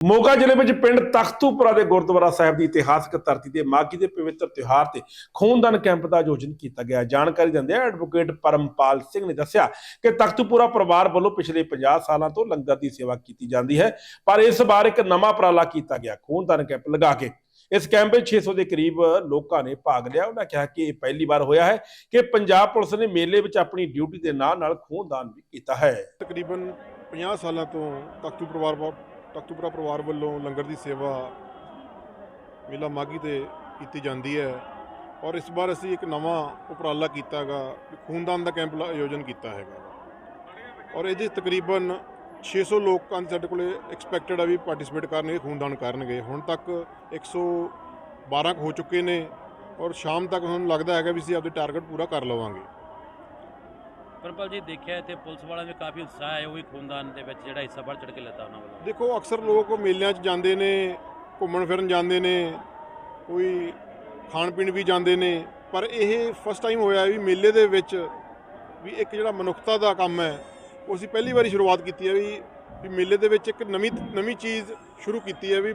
ਮੋਗਾ ਜ਼ਿਲ੍ਹੇ ਵਿੱਚ ਪਿੰਡ ਤਖਤੂਪੁਰਾ ਦੇ ਗੁਰਦੁਆਰਾ ਸਾਹਿਬ ਦੀ ਇਤਿਹਾਸਕ ਧਰਤੀ ਤੇ ਮਾਘੀ ਦੇ ਪਵਿੱਤਰ ਤਿਉਹਾਰ ਤੇ ਖੂਨਦਾਨ ਕੈਂਪ ਦਾ ਆਯੋਜਨ ਕੀਤਾ ਗਿਆ। ਜਾਣਕਾਰੀ ਦਿੰਦੇ ਐਡਵੋਕੇਟ ਪਰਮਪਾਲ ਸਿੰਘ ਨੇ ਦੱਸਿਆ ਕਿ ਤਖਤੂਪੁਰਾ ਪਰਿਵਾਰ ਵੱਲੋਂ ਪਿਛਲੇ 50 ਸਾਲਾਂ ਤੋਂ ਲੰਗਰ ਦੀ ਸੇਵਾ ਕੀਤੀ ਜਾਂਦੀ ਹੈ, ਪਰ ਇਸ ਵਾਰ ਇੱਕ ਨਵਾਂ ਉਪਰਾਲਾ ਕੀਤਾ ਗਿਆ, ਖੂਨਦਾਨ ਕੈਂਪ ਲਗਾ ਕੇ। ਇਸ ਕੈਂਪ ਵਿੱਚ 600 ਦੇ ਕਰੀਬ ਲੋਕਾਂ ਨੇ ਭਾਗ ਲਿਆ। ਉਹਨਾਂ ਕਿਹਾ ਕਿ ਇਹ ਪਹਿਲੀ ਵਾਰ ਹੋਇਆ ਹੈ ਕਿ ਪੰਜਾਬ ਪੁਲਿਸ ਨੇ ਮੇਲੇ ਵਿੱਚ ਆਪਣੀ ਡਿਊਟੀ ਦੇ ਨਾਲ ਨਾਲ ਖੂਨਦਾਨ ਵੀ ਕੀਤਾ ਹੈ। ਤਕਰੀਬਨ 50 ਸਾਲਾਂ ਤੋਂ ਤਖਤੂ ਪਰਿਵਾਰ ਤਖਤੂਪੁਰਾ ਪਰਿਵਾਰ ਵੱਲੋਂ ਲੰਗਰ ਦੀ ਸੇਵਾ ਮੇਲਾ ਮਾਗੀ ਤੇ ਕੀਤੀ ਜਾਂਦੀ ਹੈ ਔਰ ਇਸ ਵਾਰ ਅਸੀਂ ਇੱਕ ਨਵਾਂ ਉਪਰਾਲਾ ਕੀਤਾਗਾ ਖੂਨਦਾਨ ਦਾ ਕੈਂਪ ਦਾ ਆਯੋਜਨ ਕੀਤਾ ਹੈਗਾ। ਔਰ ਇਹਦੇ 'ਚ ਤਕਰੀਬਨ 600 ਲੋਕਾਂ ਦੀ ਸਾਡੇ ਕੋਲੇ ਐਕਸਪੈਕਟਡ ਆ ਵੀ ਪਾਰਟਿਸਿਪੇਟ ਕਰਨਗੇ, ਖੂਨਦਾਨ ਕਰਨਗੇ। ਹੁਣ ਤੱਕ 112 ਕੁ ਹੋ ਚੁੱਕੇ ਨੇ ਔਰ ਸ਼ਾਮ ਤੱਕ ਸਾਨੂੰ ਲੱਗਦਾ ਹੈਗਾ ਵੀ ਅਸੀਂ ਆਪਦੇ ਟਾਰਗੇਟ ਪੂਰਾ ਕਰ ਲਵਾਂਗੇ। ਪਰਪਲ ਜੀ ਦੇਖਿਆ ਇੱਥੇ ਪੁਲਿਸ ਵਾਲਿਆਂ ਦੇ ਕਾਫੀ ਉਤਸ਼ਾਹ ਹੈ ਉਹ ਵੀ ਖੂਨਦਾਨ ਦੇ ਵਿੱਚ ਜਿਹੜਾ ਹਿੱਸਾ ਵੱਧ ਚੜ ਕੇ ਲੈਤਾ ਉਹਨਾਂ ਵੱਲੋਂ। ਦੇਖੋ ਅਕਸਰ ਲੋਕ ਮੇਲਿਆਂ 'ਚ ਜਾਂਦੇ ਨੇ ਘੁੰਮਣ ਫਿਰਨ ਜਾਂਦੇ ਨੇ ਕੋਈ ਖਾਣ ਪੀਣ ਵੀ ਜਾਂਦੇ ਨੇ ਪਰ ਇਹ ਫਸਟ ਟਾਈਮ ਹੋਇਆ ਵੀ ਮੇਲੇ ਦੇ ਵਿੱਚ ਵੀ ਇੱਕ ਜਿਹੜਾ ਮਨੁੱਖਤਾ ਦਾ ਕੰਮ ਹੈ ਉਹ ਅਸੀਂ ਪਹਿਲੀ ਵਾਰੀ ਸ਼ੁਰੂਆਤ ਕੀਤੀ ਹੈ ਵੀ ਵੀ ਮੇਲੇ ਦੇ ਵਿੱਚ ਇੱਕ ਨਵੀਂ ਨਵੀਂ ਚੀਜ਼ ਸ਼ੁਰੂ ਕੀਤੀ ਹੈ ਵੀ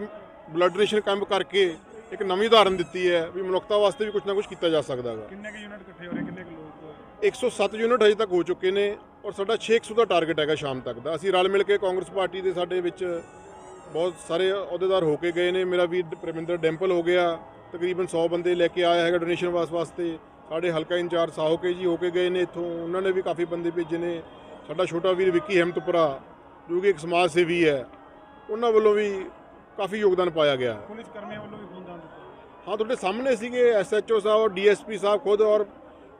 ਬਲੱਡ ਡੋਨੇਸ਼ਨ ਕੈਂਪ ਕਰਕੇ ਇੱਕ ਨਵੀਂ ਉਦਾਹਰਨ ਦਿੱਤੀ ਹੈ ਵੀ ਮਨੁੱਖਤਾ ਵਾਸਤੇ ਵੀ ਕੁਝ ਨਾ ਕੁਝ ਕੀਤਾ ਜਾ ਸਕਦਾ ਹੈ ਕਿੰਨੇ ਕੁ ਯੂਨਿਟ ਇਕੱਠੇ ਹੋ ਰਹੇ ਕਿੰਨੇ ਕੁ ਲੋਕ? 107 ਯੂਨਿਟ ਹਜੇ ਤੱਕ ਹੋ ਚੁੱਕੇ ਨੇ ਔਰ ਸਾਡਾ 600 ਦਾ ਟਾਰਗੇਟ ਹੈਗਾ ਸ਼ਾਮ ਤੱਕ ਦਾ। ਅਸੀਂ ਰਲ ਮਿਲ ਕੇ ਕਾਂਗਰਸ ਪਾਰਟੀ ਦੇ ਸਾਡੇ ਵਿੱਚ ਬਹੁਤ ਸਾਰੇ ਅਹੁਦੇਦਾਰ ਹੋ ਕੇ ਗਏ ਨੇ। ਮੇਰਾ ਵੀਰ ਪ੍ਰਵਿੰਦਰ ਡੈਂਪਲ ਹੋ ਗਿਆ ਤਕਰੀਬਨ 100 ਬੰਦੇ ਲੈ ਕੇ ਆਇਆ ਹੈਗਾ ਡੋਨੇਸ਼ਨ ਵਾਸ ਵਾਸਤੇ ਸਾਡੇ ਹਲਕਾ ਇੰਚਾਰਜ ਸਾਹੋਕੇ ਜੀ ਹੋ ਕੇ ਗਏ ਨੇ ਇੱਥੋਂ। ਉਹਨਾਂ ਨੇ ਵੀ ਕਾਫੀ ਬੰਦੇ ਭੇਜੇ ਨੇ। ਸਾਡਾ ਛੋਟਾ ਵੀਰ ਵਿੱਕੀ ਹਿੰਮਤਪੁਰਾ ਜੋ ਕਿ ਇੱਕ ਸਮਾਜ ਸੇਵੀ ਹੈ ਉਹਨਾਂ ਵੱਲੋਂ ਵੀ ਕਾਫੀ ਯੋਗਦਾਨ ਪਾਇਆ ਗਿਆ। ਪੁਲਿਸ ਕਰਮੀਆਂ ਵੱਲੋਂ ਵੀ ਖੂਨਦਾਨ ਦਿੱਤਾ। ਹਾਂ ਤੁਹਾਡੇ ਸਾਹਮਣੇ ਸੀਗੇ ਐਸਐਚਓ ਸਾਹਿਬ ਔਰ ਡੀਐਸਪੀ ਸਾਹਿਬ ਖੁਦ ਔਰ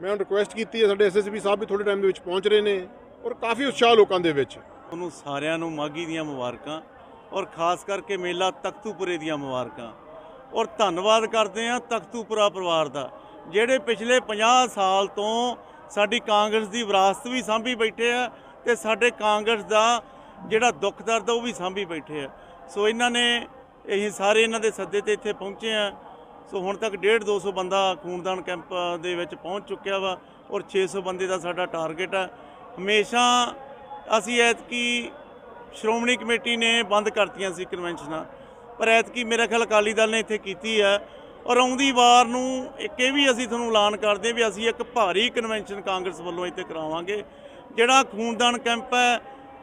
ਮੈਂ ਹੁਣ ਰਿਕੁਐਸਟ ਕੀਤੀ ਹੈ, ਸਾਡੇ ਐਸਐਸਪੀ ਸਾਹਿਬ ਵੀ ਥੋੜੇ ਟਾਈਮ ਦੇ ਵਿੱਚ ਪਹੁੰਚ ਰਹੇ ਨੇ ਔਰ ਕਾਫੀ ਉਤਸ਼ਾਹ ਲੋਕਾਂ ਦੇ ਵਿੱਚ। ਉਹਨੂੰ ਸਾਰਿਆਂ ਨੂੰ ਮਾਗੀ ਦੀਆਂ ਮੁਬਾਰਕਾਂ ਔਰ ਖਾਸ ਕਰਕੇ ਮੇਲਾ ਤਖਤੂਪੁਰੇ ਦੀਆਂ ਮੁਬਾਰਕਾਂ। ਔਰ ਧੰਨਵਾਦ ਕਰਦੇ ਹਾਂ ਤਖਤੂਪੁਰਾ ਪਰਿਵਾਰ ਦਾ, ਜਿਹੜੇ ਪਿਛਲੇ 50 ਸਾਲ ਤੋਂ ਸਾਡੀ ਕਾਂਗਰਸ ਦੀ ਵਿਰਾਸਤ ਵੀ ਸਾਂਭੀ ਬੈਠੇ ਆ ਤੇ ਸਾਡੇ ਕਾਂਗਰਸ ਦਾ ਜਿਹੜਾ ਦੁੱਖ ਦਰਦ ਉਹ ਵੀ ਸਾਂਭੀ ਬੈਠੇ ਆ। ਸੋ ਇਹਨਾਂ ਨੇ ਅਸੀਂ ਸਾਰੇ ਇਹਨਾਂ ਦੇ ਸੱਦੇ ਤੇ ਇੱਥੇ ਪਹੁੰਚੇ ਆ। ਸੋ ਹੁਣ ਤੱਕ 1.5 200 ਬੰਦਾ ਖੂਨਦਾਨ ਕੈਂਪ ਦੇ ਵਿੱਚ ਪਹੁੰਚ ਚੁੱਕਿਆ ਵਾ ਔਰ 600 ਬੰਦੇ ਦਾ ਸਾਡਾ ਟਾਰਗੇਟ ਆ। ਹਮੇਸ਼ਾ ਅਸੀਂ ਐਤਕੀ ਸ਼੍ਰੋਮਣੀ ਕਮੇਟੀ ਨੇ ਬੰਦ ਕਰਤੀਆਂ ਸੀ ਕਨਵੈਨਸ਼ਨਾਂ ਪਰ ਐਤਕੀ ਮੇਰਾ ਖਿਆਲ ਅਕਾਲੀ ਦਲ ਨੇ ਇੱਥੇ ਕੀਤੀ ਹੈ ਔਰ ਆਉਂਦੀ ਵਾਰ ਨੂੰ ਇੱਕ ਇਹ ਵੀ ਅਸੀਂ ਤੁਹਾਨੂੰ ਐਲਾਨ ਕਰਦੇ ਹਾਂ ਵੀ ਅਸੀਂ ਇੱਕ ਭਾਰੀ ਕਨਵੈਨਸ਼ਨ ਕਾਂਗਰਸ ਵੱਲੋਂ ਇੱਥੇ ਕਰਾਵਾਂਗੇ। ਜਿਹੜਾ ਖੂਨਦਾਨ ਕੈਂਪ ਹੈ,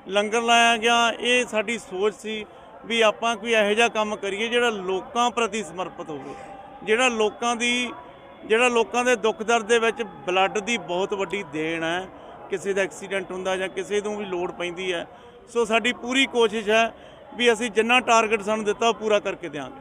ਲੰਗਰ ਲਾਇਆ ਗਿਆ, ਇਹ ਸਾਡੀ ਸੋਚ ਸੀ ਵੀ ਆਪਾਂ ਕੋਈ ਇਹੋ ਜਿਹਾ ਕੰਮ ਕਰੀਏ ਜਿਹੜਾ ਲੋਕਾਂ ਪ੍ਰਤੀ ਸਮਰਪਿਤ ਹੋਵੇ। ਜਿਹੜਾ ਲੋਕਾਂ ਦੀ, ਜਿਹੜਾ ਲੋਕਾਂ ਦੇ ਦੁੱਖ ਦਰਦ ਦੇ ਵਿੱਚ ਬਲੱਡ ਦੀ ਬਹੁਤ ਵੱਡੀ ਦੇਣ ਹੈ, ਕਿਸੇ ਦਾ ਐਕਸੀਡੈਂਟ ਹੁੰਦਾ ਜਾਂ ਕਿਸੇ ਨੂੰ ਵੀ ਲੋੜ ਪੈਂਦੀ ਹੈ। ਸੋ ਸਾਡੀ ਪੂਰੀ ਕੋਸ਼ਿਸ਼ ਹੈ ਵੀ ਅਸੀਂ ਜਿੰਨਾ ਟਾਰਗੇਟ ਸਾਨੂੰ ਦਿੱਤਾ ਉਹ ਪੂਰਾ ਕਰਕੇ ਦਿਆਂਗੇ।